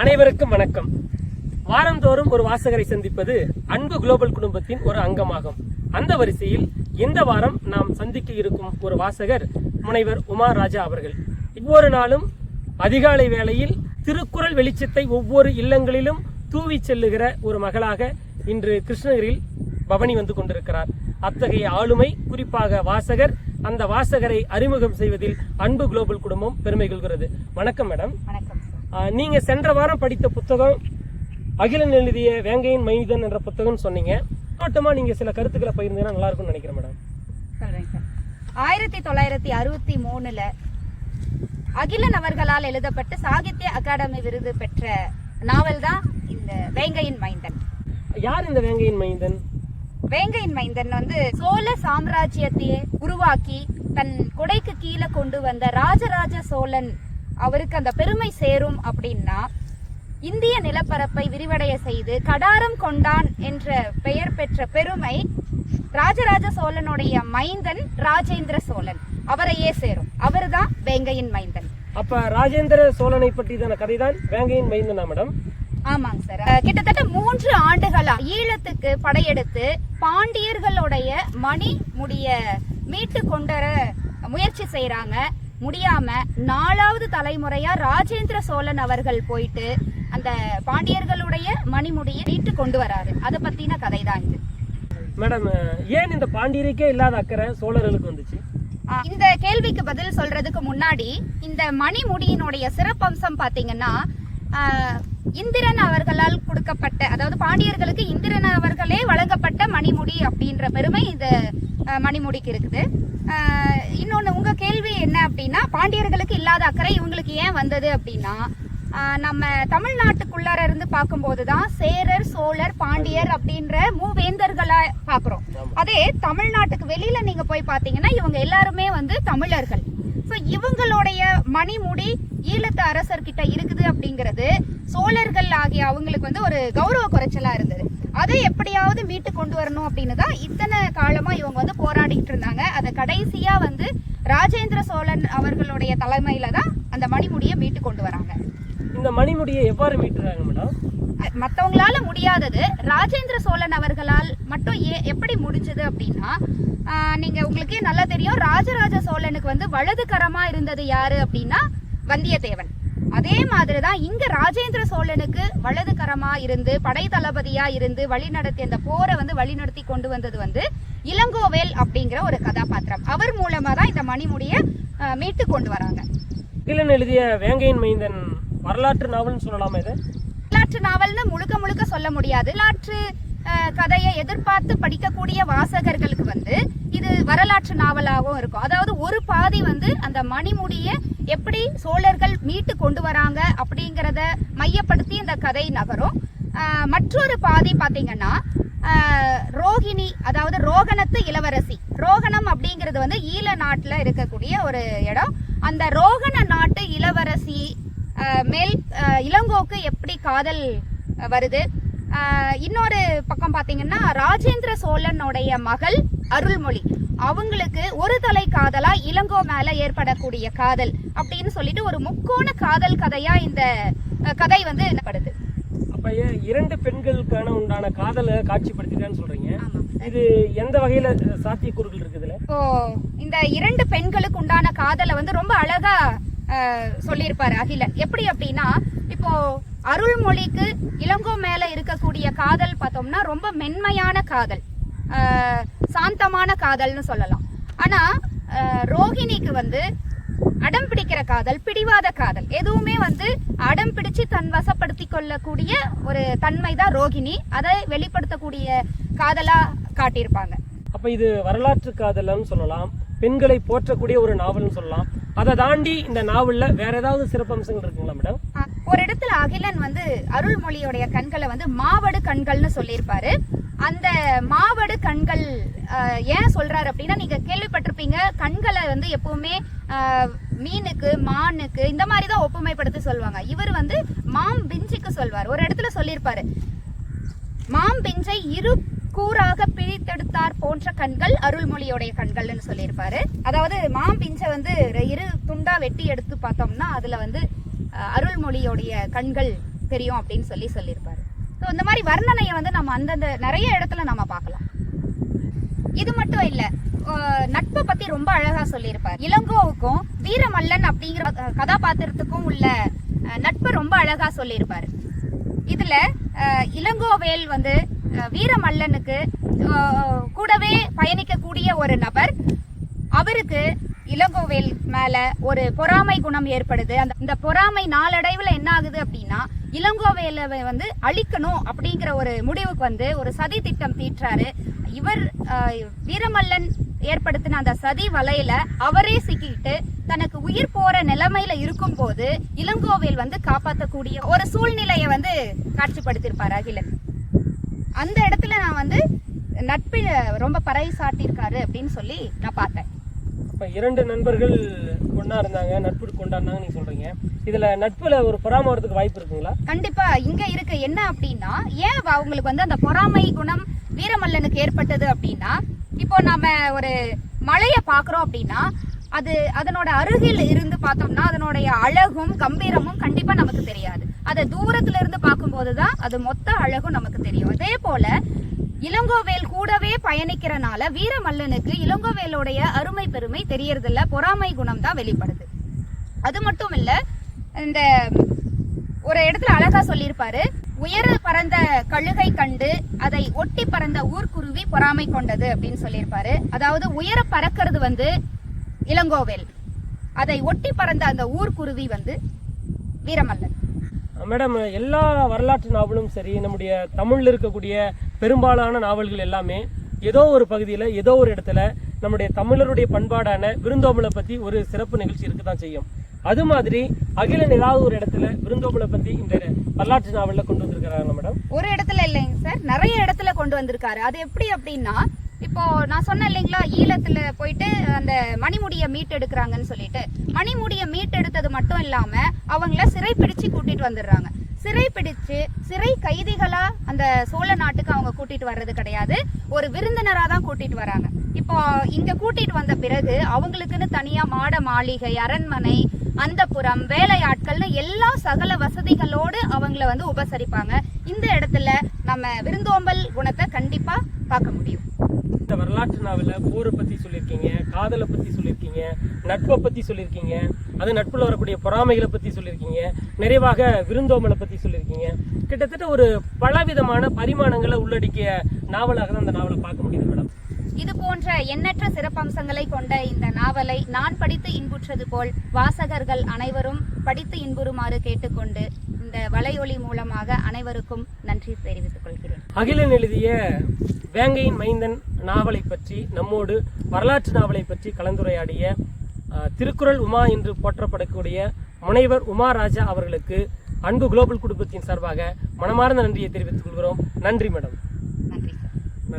அனைவருக்கும் வணக்கம். வாரந்தோறும் ஒரு வாசகரை சந்திப்பது அன்பு குளோபல் குடும்பத்தின் ஒரு அங்கமாகும். அந்த வரிசையில் இந்த வாரம் நாம் சந்திக்க இருக்கும் ஒரு வாசகர் முனைவர் உமா ராஜா அவர்கள். ஒவ்வொரு நாளும் அதிகாலை வேளையில் திருக்குறள் வெளிச்சத்தை ஒவ்வொரு இல்லங்களிலும் தூவி செல்லுகிற ஒரு மகளாக இன்று கிருஷ்ணகிரியில் பவனி வந்து கொண்டிருக்கிறார். அத்தகைய ஆளுமை குறிப்பாக வாசகர் அந்த வாசகரை அறிமுகம் செய்வதில் அன்பு குளோபல் குடும்பம் பெருமை கொள்கிறது. வணக்கம் மேடம். வணக்கம். சார் ஆஹ் நீங்க சென்ற வாரம் படித்த புத்தகம் அகிலன் எழுதிய வேங்கையின் மைந்தன் என்ற புத்தகம் சொன்னீங்க. தோட்டமா நீங்க சில கருத்துக்களை பகிர்ந்தீங்கன்னா நல்லா இருக்கும்னு நினைக்கிறேன் மேடம். சார் ஆயிரத்தி தொள்ளாயிரத்தி அறுபத்தி மூணுல அகிலன் அவர்களால் எழுதப்பட்ட சாகித்ய அகாடமி விருது பெற்ற நாவல் தான் இந்த வேங்கையின் மைந்தன். யார் இந்த வேங்கையின் மைந்தன்? வேங்கையின் மைந்தன் வந்து சோழ சாம்ராஜ்யத்தையே உருவாக்கி தன் கொடைக்கு கீழே கொண்டு வந்த ராஜராஜ சோழன் அவருக்கு அந்த பெருமை சேரும் அப்படின்னா இந்திய நிலப்பரப்பை விரிவடைய செய்து கடாரம் கொண்டான் என்ற பெயர் பெற்ற பெருமை ராஜராஜ சோழனுடைய மைந்தன் ராஜேந்திர சோழன். அவரையே சேரும். அவர்தான் வேங்கையின் மைந்தன். அப்ப ராஜேந்திர சோழனை கதை தான் வேங்கையின் மைந்தனா மேடம்? ஆமாங்க சார் கிட்டத்தட்ட மூன்று ஆண்டுகளா ஈழத்துக்கு படையெடுத்து பாண்டியர்களுடைய மணி முடிய மீட்டு கொண்டர முயற்சி செய்றாங்க. முடியாம நாலாவது தலைமுறையா ராஜேந்திர சோழன் அவர்கள் போயிட்டு அந்த பாண்டியர்களுடைய மணிமுடியை மீட்டு கொண்டு வராரு. அதை பத்தின கதை தான் இது. மேடம் ஏன் இந்த பாண்டியருக்கே இல்லாத அக்கறை சோழர்களுக்கு வந்துச்சு? இந்த கேள்விக்கு பதில் சொல்றதுக்கு முன்னாடி இந்த மணிமுடியினுடைய சிறப்பம்சம் பாத்தீங்கன்னா இந்திரன் அவர்களால் கொடுக்கப்பட்ட அதாவது பாண்டியர்களுக்கு இந்திரன் அவர்களே வழங்கப்பட்ட மணிமுடி அப்படின்ற பெருமை இந்த மணிமுடிக்கு இருக்குது. ஆஹ் இன்னொன்னு உங்க கேள்வி என்ன அப்படின்னா பாண்டியர்களுக்கு இல்லாத அக்கறை இவங்களுக்கு ஏன் வந்தது அப்படின்னா நம்ம தமிழ்நாட்டுக்குள்ளார இருந்து பார்க்கும்போது தான் சேரர் சோழர் பாண்டியர் அப்படின்ற மூவேந்தர்களா பாக்குறோம் அதே தமிழ்நாட்டுக்கு வெளியில நீங்க போய் பாத்தீங்கன்னா இவங்க எல்லாருமே வந்து தமிழர்கள். ஸோ இவங்களுடைய மணிமுடி ஈழத்து அரசர்கிட்ட இருக்குது அப்படிங்கிறது சோழர்கள் ஆகிய அவங்களுக்கு வந்து ஒரு கௌரவ குறைச்சலா இருந்தது. அதை எப்படியாவது மீட்டு கொண்டு வரணும் அப்படின்னு தான் இத்தனை காலமா இவங்க வந்து போராடிட்டு இருந்தாங்க. அதை கடைசியா வந்து ராஜேந்திர சோழன் அவர்களுடைய தலைமையில தான் அந்த மணிமுடியை மீட்டு கொண்டு வராங்க. இந்த மணிமுடியை எவ்வாறு மீட்டுறாங்க மேடம்? மற்றவங்களால முடியாதது ராஜேந்திர சோழன் அவர்களால் மட்டும் ஏ எப்படி முடிஞ்சது அப்படின்னா நீங்க உங்களுக்கே நல்லா தெரியும் ராஜராஜ சோழனுக்கு வந்து வலது கரமா இருந்தது யாரு அப்படின்னா வந்தியத்தேவன். அதே மாதிரி தான் இங்க ராஜேந்திர சோழனுக்கு வலது கரமா இருந்து படை தளபதியா இருந்து வழிநடத்தி அந்த போரை வந்து வழிநடத்தி கொண்டு வந்தது வந்து இளங்கோவேல் அப்படிங்கிற ஒரு கதாபாத்திரம். அவர் மூலமா தான் இந்த மணிமுடியை மீட்டு கொண்டு வராங்க. எழுதிய வேங்கையின் மைந்தன் வரலாற்று நாவல்னு சொல்லலாமா இது? வரலாற்று நாவல்னு முழுக்க முழுக்க சொல்ல முடியாது. வரலாற்று கதையை எதிர்பார்த்து படிக்கக்கூடிய வாசகர்களுக்கு வந்து இது வரலாற்று நாவலாகவும் இருக்கும். அதாவது ஒரு பாதி வந்து அந்த மணிமுடியை எப்படி சோழர்கள் மீட்டு கொண்டு வராங்க அப்படிங்கிறத மையப்படுத்தி இந்த கதை நகரும். மற்றொரு பாதி பார்த்தீங்கன்னா ரோகிணி அதாவது ரோகணத்து இளவரசி. ரோகணம் அப்படிங்கிறது வந்து ஈழ நாட்டில் இருக்கக்கூடிய ஒரு இடம். அந்த ரோகண நாட்டு இளவரசி மேல் இளங்கோக்கு எப்படி காதல் வருது? இன்னொரு பக்கம் பார்த்தீங்கன்னா ராஜேந்திர சோழனுடைய மகள் அருள்மொழி. அவங்களுக்கு ஒரு தலை காதலா இளங்கோ மேல ஏற்படக்கூடிய காதல் அப்படின்னு சொல்லிட்டு ஒரு முக்கோண காதல் கதையா இந்த கதை வந்து படுது அப்ப ஏன் இரண்டு பெண்களுக்கான உண்டான காதலை காட்சிப்படுத்திட்டான்னு சொல்றீங்க? இது எந்த வகையில சாத்தியக்கூறுகள் இருக்குதுல? இப்போ இந்த இரண்டு பெண்களுக்கு உண்டான காதலை வந்து ரொம்ப அழகா சொல்லியிருப்பாரு அகிலன். எப்படி அப்படின்னா இப்போ அருள்மொழிக்கு இளங்கோ மேல இருக்கக்கூடிய காதல் பார்த்தோம்னா ரொம்ப மென்மையான காதல். சாந்தமான காதல்னு சொல்லலாம். ஆனா அஹ், ரோகிணிக்கு வந்து அடம் பிடிக்கிற காதல் பிடிவாத காதல் எதுவுமே வந்து அடம் பிடிச்சு தன் வசப்படுத்தி கொள்ளக்கூடிய ஒரு தன்மை தான் ரோகிணி அதை வெளிப்படுத்தக்கூடிய காதலா காட்டியிருப்பாங்க. அப்ப இது வரலாற்று காதல்னு சொல்லலாம் பெண்களை போற்றக்கூடிய ஒரு நாவல்னு சொல்லலாம். அதை தாண்டி இந்த நாவல்ல வேற ஏதாவது சிறப்பம்சங்கள் இருக்குங்களா மேடம்? ஒரு இடத்துல அகிலன் வந்து அருள்மொழியோடைய கண்களை வந்து மாவடு கண்கள்னு சொல்லியிருப்பாரு. அந்த மாவடு கண்கள் ஏன் சொல்றாரு அப்படின்னா நீங்க கேள்விப்பட்டிருப்பீங்க கண்களை வந்து எப்பவுமே மீனுக்கு மானுக்கு இந்த மாதிரி தான் ஒப்புமைப்படுத்தி சொல்லுவாங்க. இவர் வந்து மாம் பிஞ்சுக்கு சொல்வார். ஒரு இடத்துல சொல்லியிருப்பாரு. மாம் பிஞ்சை இரு கூறாக பிரித்தெடுத்தார் போன்ற கண்கள் அருள்மொழியோடைய கண்கள்னு சொல்லியிருப்பாரு. அதாவது மாம் பிஞ்சை வந்து இரு துண்டா வெட்டி எடுத்து பார்த்தோம்னா அதுல வந்து அருள்மொழியுடைய அருள்மொழியோடைய கண்கள் தெரியும் அப்படின்னு சொல்லி சொல்லியிருப்பாரு. ஸோ இந்த மாதிரி வர்ணனையை வந்து நம்ம அந்தந்த நிறைய இடத்துல நம்ம பார்க்கலாம். இது மட்டும் இல்ல நட்பை பத்தி ரொம்ப அழகா சொல்லியிருப்பார். இளங்கோவுக்கும் வீரமல்லன் அப்படிங்கிற கதாபாத்திரத்துக்கும் உள்ள நட்பை ரொம்ப அழகா சொல்லியிருப்பாரு. இதுல அஹ், இளங்கோவேல் வந்து அஹ், வீரமல்லனுக்கு கூடவே பயணிக்கக்கூடிய ஒரு நபர். அவருக்கு இளங்கோவேல் மேல ஒரு பொறாமை குணம் ஏற்படுது. அந்த இந்த பொறாமை நாளடைவுல என்ன ஆகுது அப்படின்னா இளங்கோவையில வந்து அழிக்கணும் அப்படிங்கிற ஒரு முடிவுக்கு வந்து ஒரு சதி திட்டம் தீட்டுறாரு. இவர் வீரமல்லன் ஏற்படுத்தின அந்த சதி வலையில அவரே சிக்கிட்டு தனக்கு உயிர் போற நிலைமையில இருக்கும்போது இளங்கோவேல் வந்து காப்பாற்றக்கூடிய ஒரு சூழ்நிலையை வந்து காட்சிப்படுத்தியிருப்பார் அகிலன். அந்த இடத்துல நான் வந்து நட்பு ரொம்ப பறை சாட்டியிருக்காரு அப்படின்னு சொல்லி நான் பார்த்தேன். அப்ப இரண்டு நண்பர்கள் ஒன்னா இருந்தாங்க நட்பு கொண்டாடினாங்க நீங்க சொல்றீங்க. இதுல நட்புல ஒரு பொறாம வரதுக்கு வாய்ப்பு இருக்குங்களா? கண்டிப்பா இங்க இருக்கு. என்ன அப்படின்னா ஏன் அவங்களுக்கு வந்து அந்த பொறாமை குணம் வீரமல்லனுக்கு ஏற்பட்டது அப்படின்னா இப்போ நாம ஒரு மலையை பாக்குறோம் அப்படின்னா அது அதனோட அருகில் இருந்து பார்த்தோம்னா அதனுடைய அழகும் கம்பீரமும் கண்டிப்பா நமக்கு தெரியாது. அதை தூரத்துல இருந்து பார்க்கும்போது தான் அது மொத்த அழகும் நமக்கு தெரியும். அதே போல இளங்கோவேல் கூடவே பயணிக்கிறனால வீரமல்லனுக்கு இளங்கோவேலுடைய அருமை பெருமை தெரியறதில்ல. பொறாமை குணம் தான் வெளிப்படுது. அது மட்டும் இல்லை இந்த ஒரு இடத்துல அழகா சொல்லியிருப்பாரு உயர பறந்த கழுகை கண்டு அதை ஒட்டி பறந்த ஊர்க்குருவி பொறாமை கொண்டது அப்படின்னு சொல்லியிருப்பாரு. அதாவது உயர பறக்கிறது வந்து இளங்கோவேல். அதை ஒட்டி பறந்த அந்த ஊர்க்குருவி வந்து வீரமல்லன். மேடம் எல்லா வரலாற்று நாவலும் சரி நம்முடைய தமிழ்ல இருக்கக்கூடிய பெரும்பாலான நாவல்கள் எல்லாமே ஏதோ ஒரு பகுதியில் ஏதோ ஒரு இடத்துல நம்முடைய தமிழருடைய பண்பாடான விருந்தோம்பலை பற்றி ஒரு சிறப்பு நிகழ்ச்சி இருக்க தான் செய்யும். அது மாதிரி அகிலன் ஏதாவது ஒரு இடத்துல விருந்தோம்பலை பற்றி இந்த வரலாற்று நாவலில் கொண்டு வந்திருக்காங்க மேடம்? ஒரு இடத்துல இல்லைங்க சார். நிறைய இடத்துல கொண்டு வந்திருக்காரு. அது எப்படி அப்படின்னா இப்போ நான் சொன்னேன் இல்லைங்களா ஈழத்துல போயிட்டு அந்த மணிமுடிய மீட்டெடுக்கிறாங்கன்னு சொல்லிட்டு. மணிமுடிய மீட்டெடுத்தது மட்டும் இல்லாம அவங்கள சிறை பிடிச்சு கூட்டிட்டு வந்துடுறாங்க. சிறை பிடிச்சு சிறை கைதிகளா அந்த சோழ நாட்டுக்கு அவங்க கூட்டிட்டு வர்றது கிடையாது. ஒரு விருந்தினரா தான் கூட்டிட்டு வராங்க. இப்போ இங்க கூட்டிட்டு வந்த பிறகு அவங்களுக்குன்னு தனியா மாட மாளிகை அரண்மனை அந்தப்புறம் வேலையாட்கள்னு எல்லா சகல வசதிகளோடு அவங்கள வந்து உபசரிப்பாங்க. இந்த இடத்துல நம்ம விருந்தோம்பல் குணத்தை கண்டிப்பா பார்க்க முடியும். இந்த வரலாற்று நாவலில் போரை பற்றி சொல்லியிருக்கீங்க காதலை பற்றி சொல்லியிருக்கீங்க நட்பை பற்றி சொல்லியிருக்கீங்க அது நட்பில் வரக்கூடிய பொறாமைகளை பற்றி சொல்லியிருக்கீங்க நிறைவாக விருந்தோம்பலை பற்றி சொல்லியிருக்கீங்க. கிட்டத்தட்ட ஒரு பலவிதமான பரிமாணங்களை உள்ளடக்கிய நாவலாக தான் அந்த நாவலை பார்க்க முடியுது மேடம். இது போன்ற எண்ணற்ற சிறப்பம்சங்களை கொண்ட இந்த நாவலை நான் படித்து இன்புற்றது போல் வாசகர்கள் அனைவரும் படித்து இன்புறுமாறு கேட்டுக்கொண்டு இந்த வலையொலி மூலமாக அனைவருக்கும் நன்றி தெரிவித்துக் கொள்கிறேன். அகிலன் எழுதிய வேங்கையின் மைந்தன் நாவலை பற்றி நம்மோடு வரலாற்று நாவலை பற்றி கலந்துரையாடிய திருக்குறள் உமா என்று போற்றப்படக்கூடிய முனைவர் உமா ராஜா அவர்களுக்கு அன்பு குளோபல் குடும்பத்தின் சார்பாக மனமார்ந்த நன்றியை தெரிவித்துக் கொள்கிறோம். நன்றி மேடம்.